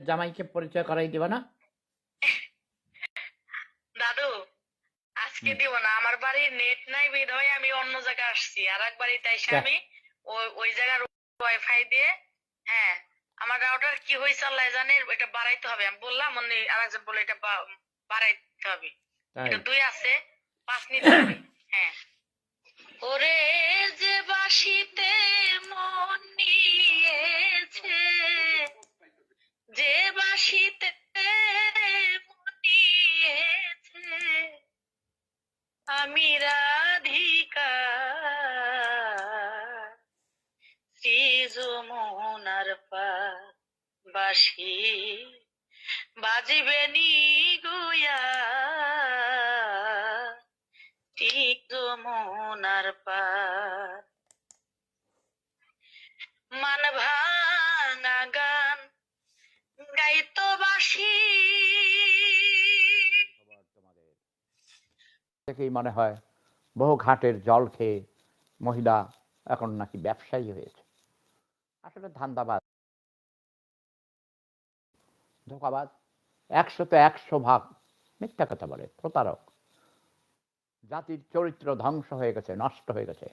জামাইকে পরিচয় করাই দিবা না? দাদু আজকে দিব না। আমার বাড়ির নেট নাই বের হয়ে আমি অন্য জায়গায় আসছি। আর এক বাড়িতে এসে কে? আমি ওই ওই জায়গার ওয়াইফাই দিয়ে হ্যাঁ আমার রাউটার কি হয়েছে আল্লাহ জানে এটা বাড়াইতে হবে। আমি বললাম উনি আরেকজন বলে এটা বাড়াইতে হবে। এটা দুই আছে পাঁচ নিতে হবে। আমি রাধিকা। শ্রীজ মোহনার পা বাসি বাজিবে নি গুয়া ঠিক মোহনার পা মান ভাঙা গান গাইতো বাসি থেকেই মনে হয় বহু ঘাটের জল খেয়ে মহিলা এখন নাকি ব্যবসায়ী হয়েছে। আসলে ধান্দাবাদ। ধোকাবাদ। একশো তো একশো ভাগ, মিথ্যা কথা বলে, প্রতারক। জাতির চরিত্র ধ্বংস হয়ে গেছে, নষ্ট হয়ে গেছে।